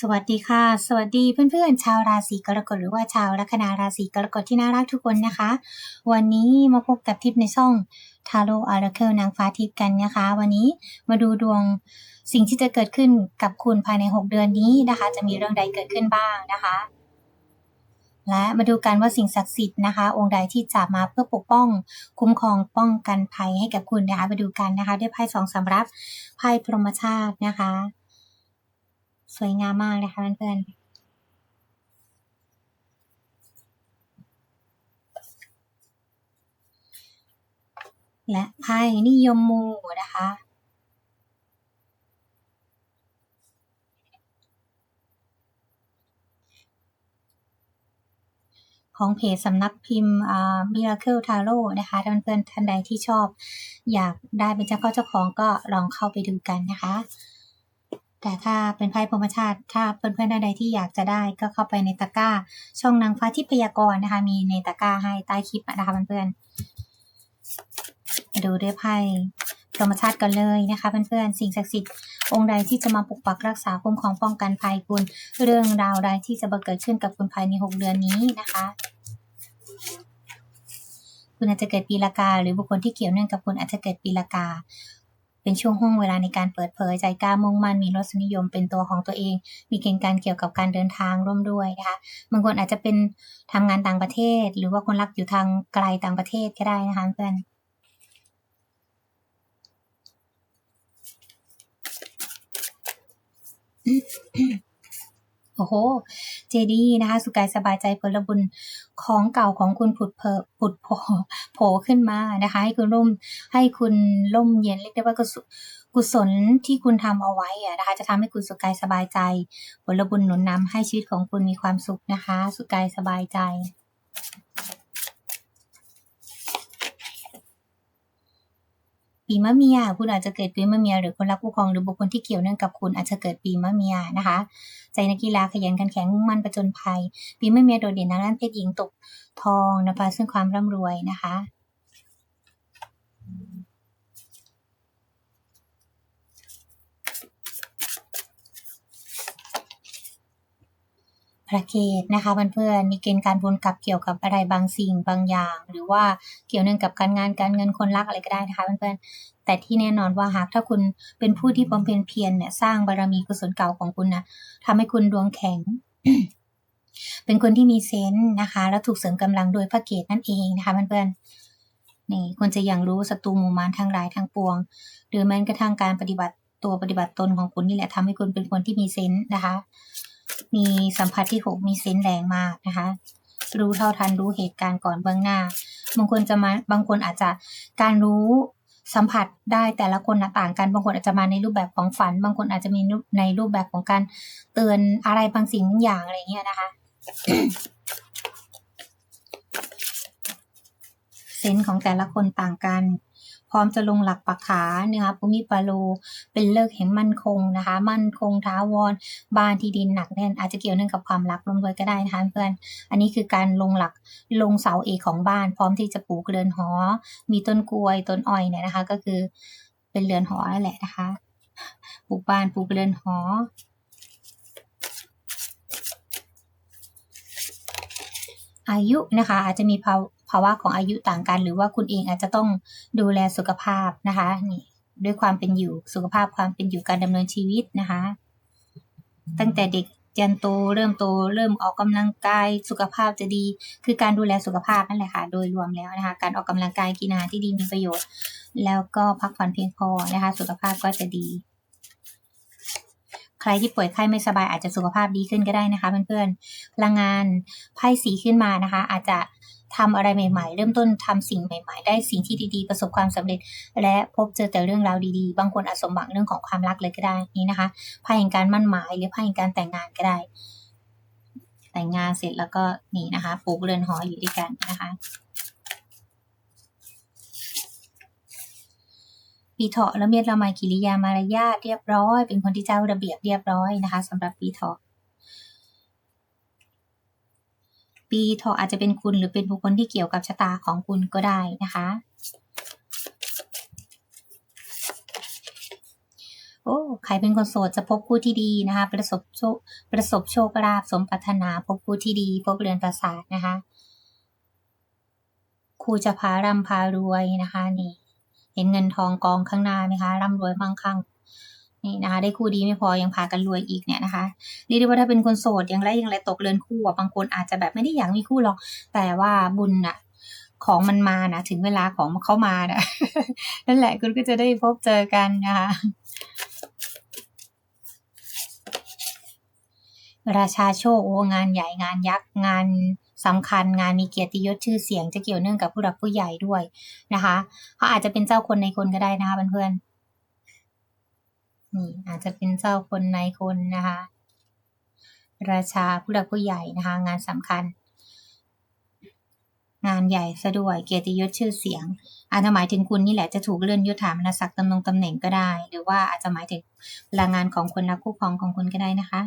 สวัสดีค่ะ สวัสดีเพื่อนๆ ชาวราศีกรกฎหรือว่าชาวลัคนาราศีกรกฎที่น่ารักทุกคนนะคะ วันนี้มาพบกับทิปในช่องทาโร่อาราเคิลนางฟ้าทิพย์กันนะคะ วันนี้มาดูดวงสิ่งที่จะเกิดขึ้นกับคุณภายใน 6 เดือนนี้นะคะ จะมีเรื่องใดเกิดขึ้นบ้างนะคะ และมาดูกันว่าสิ่งศักดิ์สิทธิ์นะคะ องค์ใดที่จะมาเพื่อปกป้อง คุ้มครองป้องกันภัยให้กับคุณนะคะมาดูกันนะคะ ด้วยไพ่สองสำรับไพ่พรหมชาตินะคะ สวยงามมากนะคะเพื่อนๆและไพ่นิยมมูนะคะ ของเพจสำนักพิมพ์อ่า Miracle Tarot นะคะท่านเพื่อนๆท่านใดที่ชอบ อยากได้เป็นเจ้าเข้าเจ้าของก็ลองเข้าไปดูกันนะคะ แต่ถ้าเป็นไพ่พรหมชาติ ถ้าเพื่อนๆท่านใดที่อยากจะได้ก็เข้าไปในตะกร้า ช่องนางฟ้าทิพยากรนะคะ มีในตะกร้าให้ใต้คลิปนะคะเพื่อนๆดูด้วยไพ่พรหมชาติกันเลยนะคะเพื่อนๆสิ่งศักดิ์สิทธิ์องค์ใดที่จะมาปกปักรักษาคุ้มครองป้องกันภัยคุณ เรื่องราวใดที่จะบังเกิดขึ้นกับคุณภายใน 6 เดือนนี้นะคะ คุณอาจจะเกิดปีละกา หรือบุคคลที่เกี่ยวเนื่องกับคุณอาจจะเกิดปีละกา เป็นช่วงห่วงเวลาในการเปิดเผยใจกล้ามุ่งมั่นมีรสนิยมเป็นตัวของตัวเอง มีเกณฑ์การเกี่ยวกับการเดินทางร่วมด้วยนะคะบางคนอาจจะเป็นทำงานต่างประเทศ หรือว่าคนรักอยู่ทางไกลต่างประเทศก็ได้นะคะเพื่อนโอ้โห เจดีนะคะ สุกายสบายใจผลบุญของเก่าของคุณผุดเพอผุดโผ โผล่ขึ้นมานะคะ ให้คุณร่มให้คุณร่มเย็นเรียกได้ว่ากุศลที่คุณทำเอาไว้อะนะคะ จะทำให้คุณสุกายสบายใจผลบุญหนุนนำให้ชีวิตของคุณมีความสุขนะคะ สุกายสบายใจปีมะเมียคุณอาจจะเกิดปีมะเมียหรือคนรักคู่ครองหรือบุคคลที่เกี่ยวเนื่องกับคุณอาจจะเกิดปีมะเมียนะคะ ใจนักกีฬาขยันขันแข็งมุ่งมั่นประจนภัย ปีมะเมียโดดเด่นทางด้านเพศหญิงตกทองนะคะซึ่งความร่ำรวยนะคะ ระเกตนะคะเพื่อนๆมีเกณฑ์การวนกลับเกี่ยวกับอะไรบางสิ่งบางอย่าง หรือว่าเกี่ยวเนื่องกับการงานการเงินคนรักอะไรก็ได้นะคะเพื่อนๆแต่ที่แน่นอนว่าหากถ้าคุณเป็นผู้ที่บำเพ็ญเพียรเนี่ยสร้างบารมีกุศลเก่าของคุณนะทำให้คุณดวงแข็ง เป็นคนที่มีเซนส์นะคะ แล้วถูกเสริมกำลังโดยพระเกตนั่นเองนะคะเพื่อนๆนี่ควรจะยังรู้ศัตรูหมู่มารทั้งหลายทั้งปวง หรือแม้กระทั่งการปฏิบัติตัวปฏิบัติตนของคุณนี่แหละทำให้คุณเป็นคนที่มีเซนส์นะคะ มีสัมผัสที่หกมีเซนแรงมากนะคะ รู้เท่าทันรู้เหตุการณ์ก่อนเบื้องหน้า บางคนจะมาบางคนอาจจะการรู้สัมผัสได้แต่ละคนต่างกันบางคนอาจจะมาในรูปแบบของฝัน บางคนอาจจะมีในรูปแบบของการเตือนอะไรบางสิ่งบางอย่างอะไรเงี้ยนะคะเซนของแต่ละคนต่างกัน ร้อมจะลงหลักปักฐานนะคะภูมิปาโลเป็นเลิกแห่งมั่นคงนะคะ มั่นคงท้าวรบ้านที่ดินหนักแน่นอาจจะเกี่ยวเนื่องกับความรักรวมด้วยก็ได้นะคะเพื่อน อันนี้คือการลงหลักลงเสาเอกของบ้าน พร้อมที่จะปลูกเรือนหอ มีต้นกล้วยต้นอ้อยเนี่ยนะคะ ก็คือเป็นเรือนหอนั่นแหละนะคะปลูกบ้านปลูกเรือนหออายุนะคะอาจจะมีภาว ภาวะของอายุต่างกัน หรือว่าคุณเองอาจจะต้องดูแลสุขภาพนะคะนี่ด้วยความเป็นอยู่สุขภาพความเป็นอยู่การดำเนินชีวิตนะคะ ตั้งแต่เด็กยันโตเริ่มโตเริ่มออกกำลังกายสุขภาพจะดี คือการดูแลสุขภาพนั่นแหละค่ะ โดยรวมแล้วนะคะ การออกกำลังกายกินอาหารที่ดีมีประโยชน์ แล้วก็พักผ่อนเพียงพอนะคะ สุขภาพก็จะดี ใครที่ป่วยไข้ไม่สบายอาจจะสุขภาพดีขึ้นก็ได้นะคะเพื่อนๆพลังงานไพ่สีขึ้นมานะคะ อาจจะ ทำอะไรใหม่ๆ เริ่มต้นทำสิ่งใหม่ ๆ ได้สิ่งที่ดีๆ ประสบความสำเร็จ และพบเจอแต่เรื่องราวดีๆ บางคนอาจสมหวังเรื่องของความรักเลยก็ได้นี่นะคะไพ่แห่งการมั่นหมาย หรือไพ่แห่งการแต่งงานก็ได้ แต่งงานเสร็จแล้วก็นี่นะคะปลูกเรือนหออยู่ด้วยกันนะคะปีเถาะละเมียดละไมกิริยามารยาทเรียบร้อย เป็นคนที่เจ้าระเบียบเรียบร้อยนะคะสำหรับปีเถาะ ปีเถาะอาจจะเป็นคุณหรือเป็นบุคคลที่เกี่ยวกับชะตาของคุณก็ได้นะคะ โอ้ใครเป็นคนโสดจะพบคู่ที่ดีนะคะ ประสบโชคประสบโชคลาภสมปรารถนาพบคู่ที่ดี พบเรือนประสาทนะคะครูจะพาร่ำพารวยนะคะ นี่ เห็นเงินทองกองข้างหน้าไหมคะร่ำรวยมั่งคั่ง นี่นะคะ ได้คู่ดีไม่พอยังพากันรวยอีกเนี่ยนะคะเรียกได้ว่าถ้าเป็นคนโสดยังไรยังไรตกเรือนคู่อะบางคนอาจจะแบบไม่ได้อยากมีคู่หรอก แต่ว่าบุญอะของมันมานะถึงเวลาของเขามานะนั่นแหละคุณก็จะได้พบเจอกันนะคะราชาโชคโอ้งานใหญ่งานยักษ์งานสำคัญงานมีเกียรติยศชื่อเสียงจะเกี่ยวเนื่องกับผู้หลักผู้ใหญ่ด้วยนะคะเขาอาจจะเป็นเจ้าคนในคนก็ได้นะคะเพื่อนๆ นี่อาจจะเป็นเจ้าคนในคนนะคะ ราชาผู้หลักผู้ใหญ่นะคะ งานสำคัญ งานใหญ่ซะด้วยเกียรติยศชื่อเสียง อาจจะหมายถึงคุณนี่แหละจะถูกเลื่อนยศถามนศักดิ์ตำแหน่งตำแหน่งก็ได้ หรือว่าอาจจะหมายถึงพลังงานของคนรักคู่ครองของคุณก็ได้นะคะ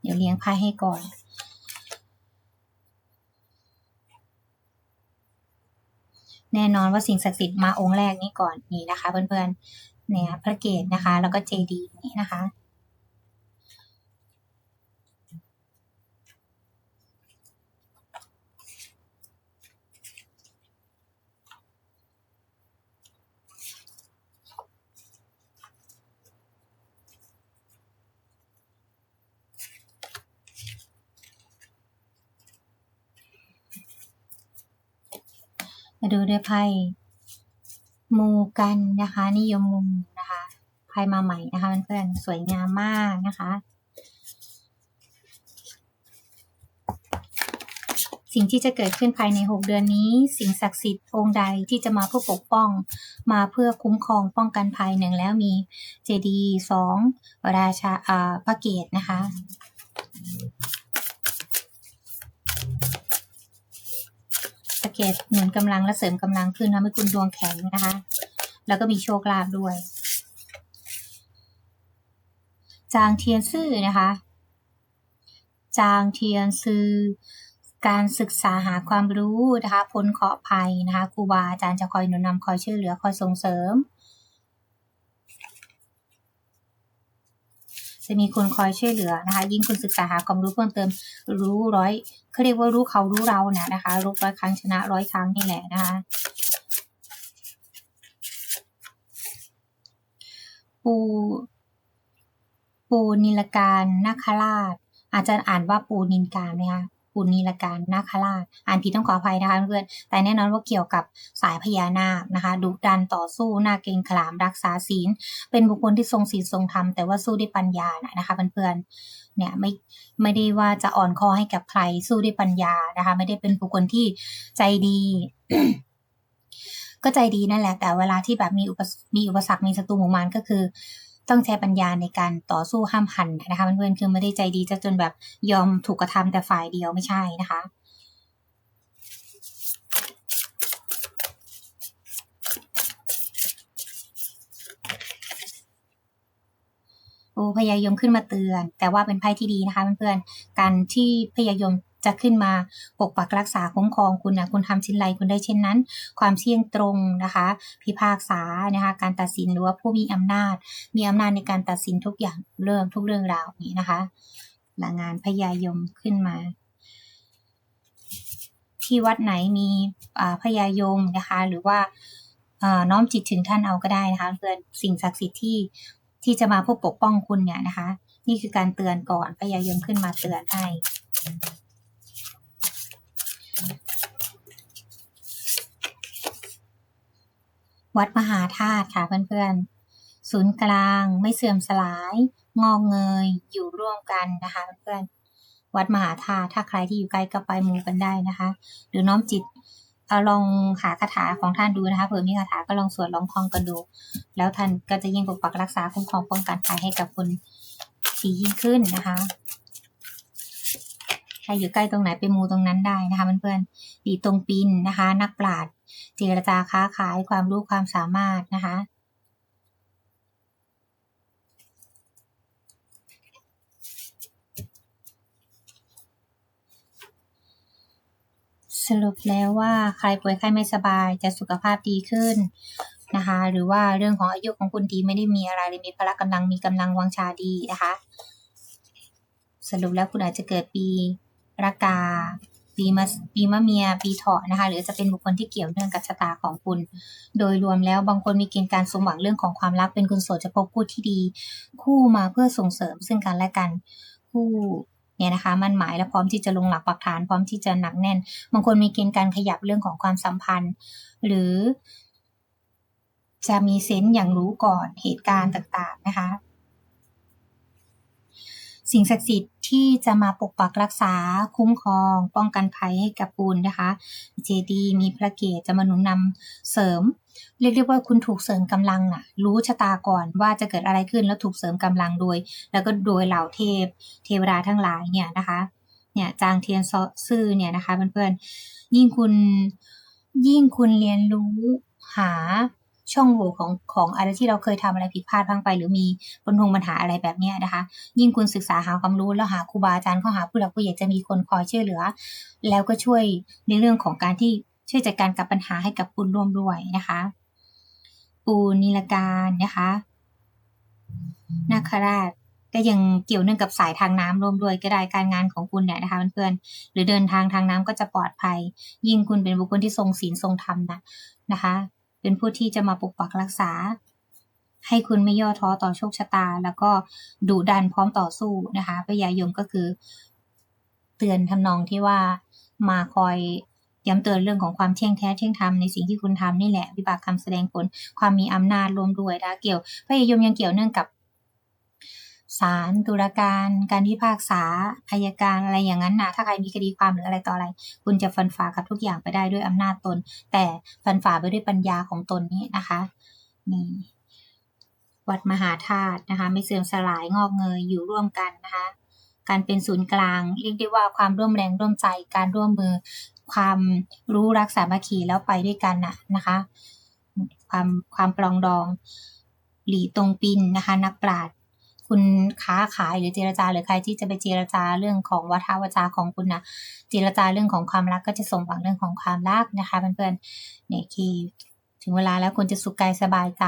เดี๋ยวเลี้ยงไพ่ให้ก่อน แน่นอนว่าสิ่งศักดิ์สิทธิ์มาองค์แรกนี้ก่อนนี่นะคะ เพื่อนๆเนี่ยพระเกศนะคะ แล้วก็เจดีย์นี้นะคะ มาดูด้วยไพ่มูกันนะคะ นิยมมุมนะคะไพ่มาใหม่นะคะเพื่อนๆสวยงามมากนะคะ สิ่งที่จะเกิดขึ้นภายใน 6 เดือนนี้ สิ่งศักดิ์สิทธิ์องค์ใดที่จะมาเพื่อปกป้อง มาเพื่อคุ้มครองป้องกันภัยหนึ่งแล้วมีเจดีสองราชาอ่าพระเกตนะคะ สะเก็ดหนุนกำลังและเสริมกำลังขึ้นทำให้คุณดวงแข็งนะคะ แล้วก็มีโชคลาภด้วย จางเทียนซื่อนะคะ จางเทียนซื่อการศึกษาหาความรู้นะคะพ้นเคราะห์ภัยนะคะครูบาอาจารย์จะคอยหนุนนำคอยช่วยเหลือคอยส่งเสริม จะมีคนคอยช่วยเหลือนะคะ ยิ่งคุณศึกษาหาความรู้เพิ่มเติมรู้ร้อยเขาเรียกว่ารู้เขารู้เรานะนะคะรู้ร้อยครั้งชนะร้อยครั้งนี่แหละนะคะปูปูนิลการนาคราชอาจจะอ่านว่าปูนินการนะคะ ปูนิลการนาคราชอ่านผิดต้องขออภัยนะคะเพื่อนแต่แน่นอนว่าเกี่ยวกับสายพญานาคนะคะดุดันต่อสู้นาเกรงขลามรักษาศีล เป็นบุคคลที่ทรงศีลทรงธรรมแต่ว่าสู้ด้วยปัญญานะคะเพื่อนๆเนี่ยไม่ไม่ได้ว่าจะอ่อนคอให้กับใครสู้ด้วยปัญญานะคะไม่ได้เป็นบุคคลที่ใจดีก็ใจดีนั่นแหละ แต่เวลาที่แบบมีอุปมีอุปสรรคมีศัตรูหมู่มารก็คือ ต้องใช้ปัญญาในการต่อสู้ห้ามหันนะคะเพื่อนๆคือไม่ได้ใจดีจะจนแบบยอมถูกกระทำแต่ฝ่ายเดียวไม่ใช่นะคะโอ้พยายมขึ้นมาเตือน แต่ว่าเป็นไพ่ที่ดีนะคะเพื่อนๆการที่พยายม จะขึ้นมาปกปักรักษาคุ้มครองคุณนะคุณทำชิ้นไรคุณได้เช่นนั้น ความเที่ยงตรงนะคะ พิพากษานะคะการตัดสินหรือว่าผู้มีอำนาจ มีอำนาจในการตัดสินทุกอย่างเรื่องทุกเรื่องราวนี้นะคะหลังงานพยายมขึ้นมา ที่วัดไหนมีพยายมนะคะ หรือว่าน้อมจิตถึงท่านเอาก็ได้นะคะเพื่อนสิ่งศักดิ์สิทธิ์ที่ที่จะมาพบปกป้องคุณเนี่ยนะคะ นี่คือการเตือนก่อนพยายมขึ้นมาเตือนให้ วัดมหาธาตุค่ะเพื่อนๆ ศูนย์กลางไม่เสื่อมสลาย งอกเงยอยู่ร่วมกันนะคะเพื่อนๆ วัดมหาธาตุถ้าใครที่อยู่ใกล้ก็ไปมูกันได้นะคะ หรือน้อมจิตเอาลองหาคาถาของท่านดูนะคะเผื่อมีคาถาก็ลองสวดลองท่องกันดู แล้วท่านก็จะยิ่งปกปักรักษาคุ้มครองป้องกันภัยให้กับคุณดียิ่งขึ้นนะคะใครอยู่ใกล้ตรงไหนไปมูตรงนั้นได้นะคะเพื่อนๆดีตรงปินนะคะ นักปราชญ์ เจรจาค้าขายความรู้ความสามารถนะคะสรุปแล้วว่าใครป่วยไข้ไม่สบายจะสุขภาพดีขึ้นนะคะหรือว่าเรื่องของอายุของคุณดีไม่ได้มีอะไรเลยมีพละกำลังมีกำลังวังชาดีนะคะ สรุปแล้วคุณอาจจะเกิดปีรากา ปีมะปีมะเมียปีเถาะนะคะ หรือจะเป็นบุคคลที่เกี่ยวเนื่องกับชะตาของคุณ โดยรวมแล้วบางคนมีเกณฑ์การสมหวังเรื่องของความรักเป็นคนโสดจะพบคู่ที่ดี คู่มาเพื่อส่งเสริมซึ่งกันและกันคู่เนี่ยนะคะมันหมายและพร้อมที่จะลงหลักปักฐานพร้อมที่จะหนักแน่น บางคนมีเกณฑ์การขยับเรื่องของความสัมพันธ์ หรือจะมีเซนส์อย่างรู้ก่อนเหตุการณ์ต่างๆนะคะ สิ่งศักดิ์สิทธิ์ที่จะมาปกปักรักษาคุ้มครอง ป้องกันภัยให้กับคุณนะคะ เจดีมีพระเกศจะมาหนุนนำเสริม เรียกได้ว่าคุณถูกเสริมกำลังน่ะ รู้ชะตาก่อนว่าจะเกิดอะไรขึ้นแล้วถูกเสริมกำลังโดย แล้วก็โดยเหล่าเทพ เทวดาทั้งหลายเนี่ยนะคะ เนี่ยจางเทียนซอซื่อเนี่ยนะคะเพื่อนๆยิ่งคุณยิ่งคุณเรียนรู้หา ช่องโหว่ของของอะไรที่เราเคยทำอะไรผิดพลาดพังไป หรือมีปัญหาปัญหาอะไรแบบนี้นะคะ ยิ่งคุณศึกษาหาความรู้แล้วหาครูบาอาจารย์เข้าหาผู้หลักผู้ใหญ่จะมีคนคอยช่วยเหลือ แล้วก็ช่วยในเรื่องของการที่ช่วยจัดการกับปัญหาให้กับคุณร่วมด้วยนะคะ ปูนิลการนะคะนาคราชก็ยังเกี่ยวเนื่องกับสายทางน้ำร่วมด้วยก็ได้การงานของคุณเนี่ยนะคะเพื่อนๆหรือเดินทางทางน้ำก็จะปลอดภัย ยิ่งคุณเป็นบุคคลที่ทรงศีลทรงธรรมนะนะคะ เป็นผู้ที่จะมาปกปักรักษา ให้คุณไม่ย่อท้อต่อโชคชะตา แล้วก็ดุดันพร้อมต่อสู้นะคะพยายมก็คือ เตือนทำนองที่ว่ามาคอยย้ำเตือนเรื่องของความเที่ยงแท้เที่ยงธรรมในสิ่งที่คุณทำนี่แหละวิบากคำแสดงผลความมีอำนาจรวมด้วยนะเกี่ยวพยายมยังเกี่ยวเนื่องกับ ศาลตุลาการ การพิพากษาอายการอะไรอย่างนั้นนะถ้าใครมีคดีความหรืออะไรต่ออะไร คุณจะฟันฝ่ากับทุกอย่างไปได้ด้วยอำนาจตน แต่ฟันฝ่าไปด้วยปัญญาของตนนี้นะคะนี่วัดมหาธาตุนะคะ ไม่เสื่อมสลายงอกเงยอยู่ร่วมกันนะคะ การเป็นศูนย์กลางเรียกได้ว่าความร่วมแรงร่วมใจการร่วมมือ ความรู้รักสามัคคีแล้วไปด้วยกันนะนะคะ ความความปลองดอง หลีตรงปินนะคะ นักปราชญ์ คุณค้าขายหรือเจรจาหรือใครที่จะไปเจรจาเรื่องของวัฒนวจาของคุณนะเจรจาเรื่องของความรักก็จะสมหวังเรื่องของความรักนะคะเพื่อนๆเนี่ยคือถึงเวลาแล้วคุณจะสุขกายสบายใจ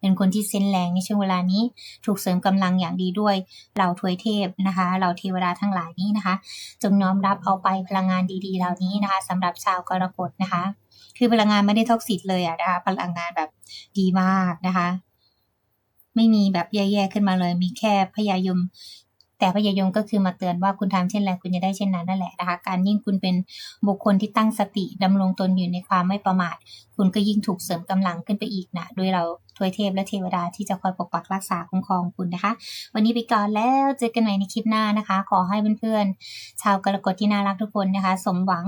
เป็นคนที่เส้นแรงในช่วงเวลานี้ ถูกเสริมกำลังอย่างดีด้วยเหล่าทวยเทพนะคะเหล่าเทวดาทั้งหลายนี้นะคะ จงน้อมรับเอาไปพลังงานดีๆ เหล่านี้นะคะสำหรับชาวกรกฎนะคะ คือพลังงานไม่ได้ท็อกซิตเลยอะนะคะ พลังงานแบบดีมากนะคะ ไม่มีแบบแย่ๆขึ้นมาเลย มีแค่พยายม แต่พยายมก็คือมาเตือนว่าคุณทำเช่นไรคุณจะได้เช่นนั้นนั่นแหละนะคะ การยิ่งคุณเป็นบุคคลที่ตั้งสติดำรงตนอยู่ในความไม่ประมาท คุณก็ยิ่งถูกเสริมกำลังขึ้นไปอีกนะโดยเราทวยเทพและเทวดาที่จะคอยปกปักรักษาคุ้มครองคุณนะคะ วันนี้ไปก่อนแล้วเจอกันใหม่ในคลิปหน้านะคะ ขอให้เพื่อนๆชาวกรกฎที่น่ารักทุกคนนะคะ สมหวัง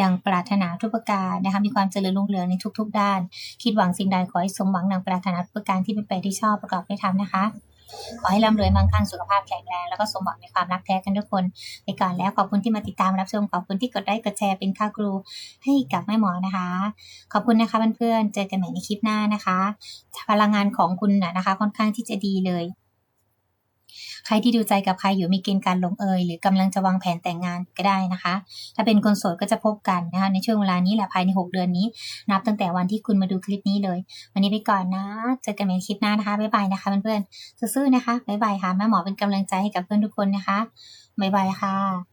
ดังปรารถนาทุกประการนะคะ มีความเจริญรุ่งเรืองในทุก ๆ ด้าน คิดหวังสิ่งใดขอให้สมหวังดังปรารถนาทุกประการที่เป็นไปที่ชอบประกอบได้ทำนะคะ ขอให้ร่ำรวยมั่งคั่งสุขภาพแข็งแรงแล้วก็สมหวังในความรักแท้กันทุกคน ไปก่อนแล้วขอบคุณที่มาติดตามรับชมขอบคุณที่กดไลค์กดแชร์เป็นค่าครูให้กับแม่หมอนะคะ ขอบคุณนะคะเพื่อนๆเจอกันใหม่ในคลิปหน้านะคะพลังงานของคุณนะคะค่อนข้างที่จะดีเลย ใครที่ดูใจกับใครอยู่มีเกณฑ์การลงเอย หรือกำลังจะวางแผนแต่งงานก็ได้นะคะ ถ้าเป็นคนโสดก็จะพบกันนะคะในช่วงเวลานี้แหละภายใน 6 เดือนนี้ นับตั้งแต่วันที่คุณมาดูคลิปนี้เลย วันนี้ไปก่อนนะ เจอกันในคลิปหน้านะคะบ๊ายบายนะคะเพื่อนๆซื่อๆนะคะบ๊ายบายค่ะแม่หมอเป็นกำลังใจให้กับเพื่อนทุกคนนะคะบ๊ายบายค่ะ